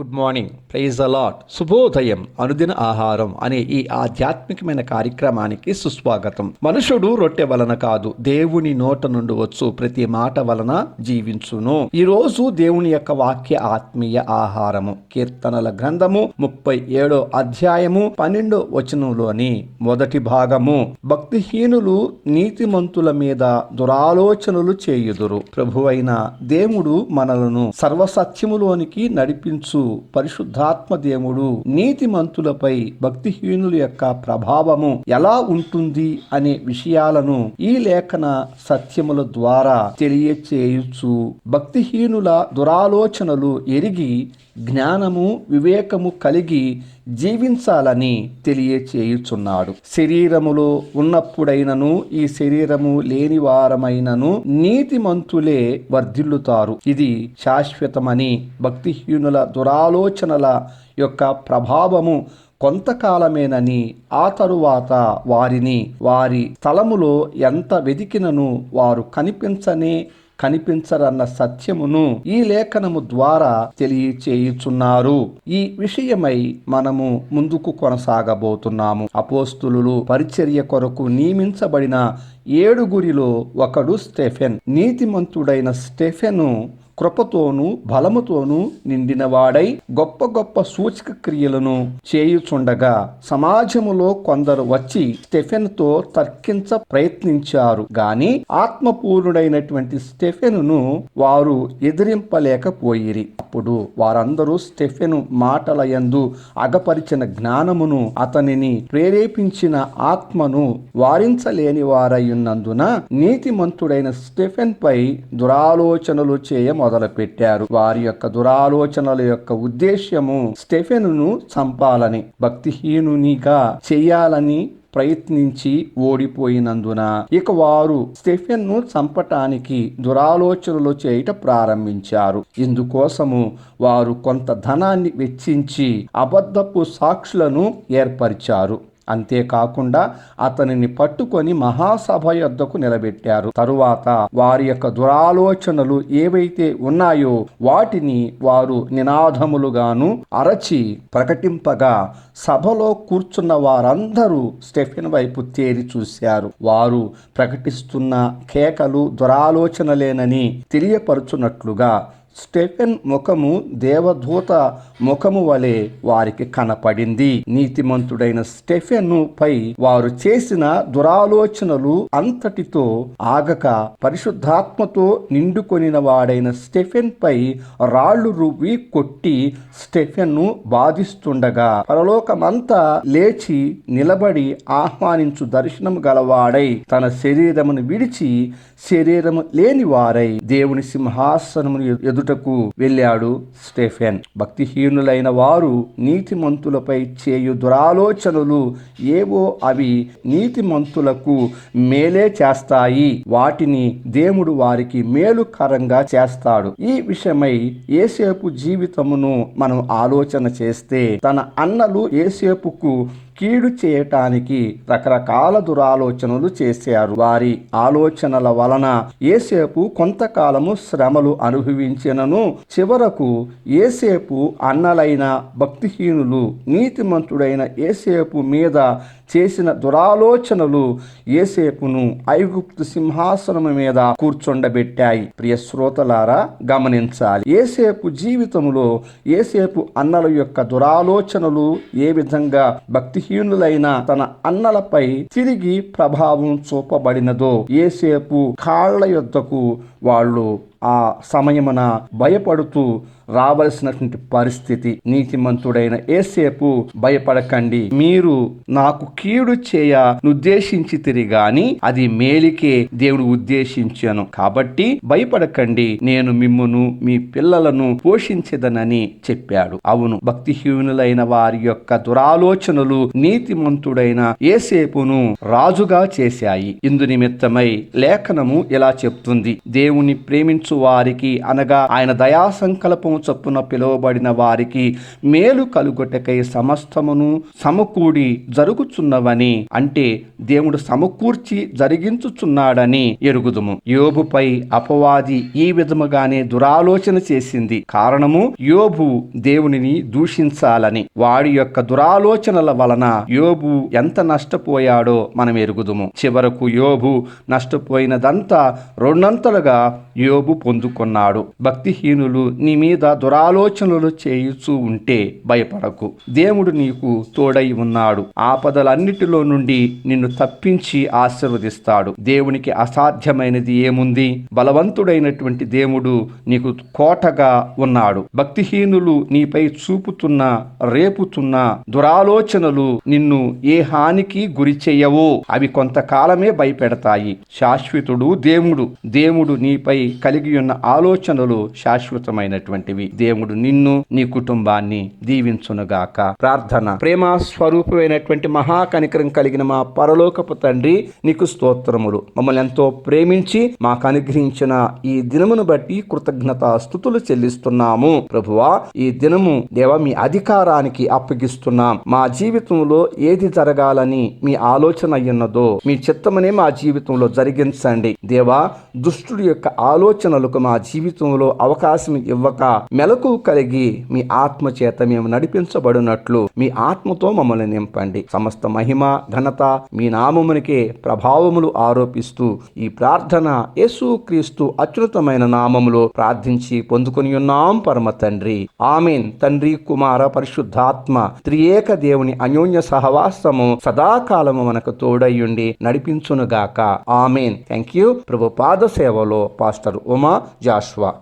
Good morning praise allot శుభోదయం. అనుదిన ఆహారం అనే ఈ ఆధ్యాత్మికమైన కార్యక్రమానికి సుస్వాగతం. మనుషుడు రొట్టె వలన కాదు దేవుని నోట నుండి వచ్చు ప్రతి మాట వలన జీవించును. ఈ రోజు దేవుని యొక్క వాక్య ఆత్మీయ ఆహారము. కీర్తనల గ్రంథము ముప్పై ఏడో అధ్యాయము పన్నెండో వచనంలోని మొదటి భాగము. భక్తిహీనులు నీతిమంతుల మీద దురాలోచనలు చేయుదురు. ప్రభువైన దేవుడు మనలను సర్వసత్యములోనికి నడిపించు పరిశుద్ధాత్మ దేవుడు నీతిమంతులపై భక్తిహీనుల యొక్క ప్రభావము ఎలా ఉంటుంది అనే విషయాలను ఈ లేఖన సత్యముల ద్వారా తెలియచేయచ్చు భక్తిహీనుల దురాలోచనలు ఎరిగి జ్ఞానము వివేకము కలిగి జీవించాలని తెలియచేయుచున్నాడు. శరీరములో ఉన్నప్పుడైనను ఈ శరీరము లేని వారమైనను నీతిమంతులే వర్ధిల్లుతారు. ఇది శాశ్వతమని భక్తిహీనుల దురాలోచనల యొక్క ప్రభావము కొంతకాలమేనని ఆ తరువాత వారిని వారి స్థలములో ఎంత వెదికినను వారు కనిపించనే కనిపించరన్న సత్యమును ఈ లేఖనము ద్వారా తెలియచేయుచున్నారు. ఈ విషయమై మనము ముందుకు కొనసాగబోతున్నాము. అపోస్తులు పరిచర్య కొరకు నియమించబడిన ఏడుగురిలో ఒకడు స్టెఫెన్. నీతిమంతుడైన స్టెఫెను కృపతోనూ బలముతోనూ నిండినవాడై గొప్ప గొప్ప సూచక క్రియలను చేయుచుండగా సమాజములో కొందరు వచ్చి స్టెఫెన్తో తర్కించ ప్రయత్నించారు. గాని ఆత్మపూర్ణుడైనటువంటి స్టెఫెనును వారు ఎదిరింపలేకపోయిరి. అప్పుడు వారందరూ స్టెఫెను మాటల యందు అగపరిచిన జ్ఞానమును అతనిని ప్రేరేపించిన ఆత్మను వారించలేని వారయ్యున్నందున నీతిమంతుడైన స్టెఫెన్ పై దురాలోచనలు చేయమ మొదలుపెట్టారు వారి యొక్క దురాలోచనల యొక్క ఉద్దేశ్యము స్టెఫెనును చంపాలని భక్తిహీనునిగా చేయాలని ప్రయత్నించి ఓడిపోయినందున ఇక వారు స్టెఫెన్ను చంపటానికి దురాలోచనలు చేయట ప్రారంభించారు. ఇందుకోసము వారు కొంత ధనాన్ని వెచ్చించి అబద్ధపు సాక్షులను ఏర్పరిచారు. అంతేకాకుండా అతనిని పట్టుకొని మహాసభ యొద్దకు నిలబెట్టారు. తరువాత వారి యొక్క దురాలోచనలు ఏవైతే ఉన్నాయో వాటిని వారు నినాదములుగాను అరచి ప్రకటింపగా సభలో కూర్చున్న వారందరూ స్టెఫెన్ వైపు తేరి చూశారు. వారు ప్రకటిస్తున్న కేకలు దురాలోచనలేనని తెలియపరుచున్నట్లుగా స్టెఫెన్ ముఖము దేవదూత ముఖము వలె వారికి కనపడింది. నీతిమంతుడైన స్టెఫెన్ పై వారు చేసిన దురాలోచనలు అంతటితో ఆగక పరిశుద్ధాత్మతో నిండుకొనిన వాడైన స్టెఫెన్ పై రాళ్ళు రువ్వి కొట్టి స్టెఫెన్ను బాధిస్తుండగా పరలోకమంతా లేచి నిలబడి ఆహ్వానించు దర్శనం గలవాడై తన శరీరమును విడిచి శరీరము లేని వారై దేవుని సింహాసనమును ఎదుటకు వెళ్ళాడు స్టెఫెన్. భక్తిహీనులైన వారు నీతిమంతులపై చేయు దురాలోచనలు ఏవో అవి నీతిమంతులకు మేలే చేస్తాయి. వాటిని దేవుడు వారికి మేలుకరంగా చేస్తాడు. ఈ విషయమై ఏసేపు జీవితమును మనం ఆలోచన చేస్తే తన అన్నలు ఏసేపుకు కీడు చేయటానికి రకరకాల దురాలోచనలు చేశారు. వారి ఆలోచనల వలన ఏసేపు కొంతకాలము శ్రమలు అనుభవించినను చివరకు ఏసేపు అన్నలైన భక్తిహీనులు నీతిమంతుడైన ఏసేపు మీద చేసిన దురాలోచనలు ఏసేపును ఐగుప్తు సింహాసనము మీద కూర్చుండబెట్టాయి. ప్రియ శ్రోతలారా గమనించాలి. ఏసేపు జీవితంలో ఏసేపు అన్నల యొక్క దురాలోచనలు ఏ విధంగా భక్తిహీనులైన తన అన్నలపై తిరిగి ప్రభావం చూపబడినదో ఏసేపు కాళ్ళ యొద్దకు వాళ్ళు ఆ సమయమున భయపడుతూ రావలసినటువంటి పరిస్థితి నీతిమంతుడైన ఏసేపు భయపడకండి. మీరు నాకు కీడు చేయ ఉద్దేశించి గాని అది మేలికే దేవుడు ఉద్దేశించాను. కాబట్టి భయపడకండి. నేను మిమ్మును మీ పిల్లలను పోషించదనని చెప్పాడు. అవును భక్తిహీనులైన వారి యొక్క దురాలోచనలు నీతిమంతుడైన ఏసేపును రాజుగా చేశాయి. ఇందు నిమిత్తమై లేఖనము ఇలా చెప్తుంది. దేవుని ప్రేమించు వారికి అనగా ఆయన దయా సంకల్పము చొప్పున పిలువబడిన వారికి మేలు కలుగొటకై సమస్తమును సమకూడి జరుగుచున్నవని అంటే దేవుడు సమకూర్చి జరిగించుచున్నాడని ఎరుగుదుము. యోబుపై అపవాది ఈ విధముగానే దురాలోచన చేసింది. కారణము యోబు దేవునిని దూషించాలని. వాడి యొక్క దురాలోచనల వలన యోబు ఎంత నష్టపోయాడో మనం ఎరుగుదుము. చివరకు యోబు నష్టపోయినదంతా రెండంతలుగా యోబు పొందుకున్నాడు. భక్తిహీనులు నీ మీద దురాలోచనలు చేయుచూ ఉంటే భయపడకు. దేవుడు నీకు తోడై ఉన్నాడు. ఆపదలన్నిటిలో నుండి నిన్ను తప్పించి ఆశీర్వదిస్తాడు. దేవునికి అసాధ్యమైనది ఏముంది? బలవంతుడైనటువంటి దేవుడు నీకు కోటగా ఉన్నాడు. భక్తిహీనులు నీపై చూపుతున్న రేపుతున్న దురాలోచనలు నిన్ను ఏ హానికి గురి చెయ్యవు అవి కొంతకాలమే భయపెడతాయి. శాశ్వతుడు దేవుడు. దేవుడు నీపై కలిగి ఉన్న ఆలోచనలు శాశ్వతమైనటువంటివి. దేవుడు నిన్ను నీ కుటుంబాన్ని దీవించునుగాక. ప్రార్థన. ప్రేమ స్వరూపమైనటువంటి మహాకనికరం కలిగిన మా పరలోకపు తండ్రి నీకు స్తోత్రములు. మమ్మల్ని ఎంతో ప్రేమించి మాకు అనుగ్రహించిన ఈ దినమును బట్టి కృతజ్ఞత స్థుతులు చెల్లిస్తున్నాము. ప్రభువా ఈ దినము దేవ మీ అధికారానికి అప్పగిస్తున్నాం. మా జీవితంలో ఏది జరగాలని మీ ఆలోచన అయ్యున్నదో మీ చిత్తమనే మా జీవితంలో జరిగించండి. దేవా దుష్టుడి యొక్క ఆలోచనలకు మా జీవితంలో అవకాశం ఇవ్వక మెలకు కలిగి మీ ఆత్మ చేత మేము నడిపించబడినట్లు మీ ఆత్మతో మమ్మల్ని నింపండి. సమస్త మహిమ ఘనత మీ నామమునికే ప్రభావములు ఆరోపిస్తూ ఈ ప్రార్థన యేసు క్రీస్తు అత్యున్నతమైన నామములో ప్రార్థించి పొందుకుని ఉన్నాం పరమ తండ్రి. ఆమెన్. తండ్రి కుమార పరిశుద్ధాత్మ త్రియేక దేవుని అన్యోన్య సహవాసము సదాకాలము మనకు తోడయ్యుండి నడిపించునుగాక. ఆమెన్. థ్యాంక్ యూ ప్రభు పాద సేవలో పాస్టర్ ఉమా జాష్వా.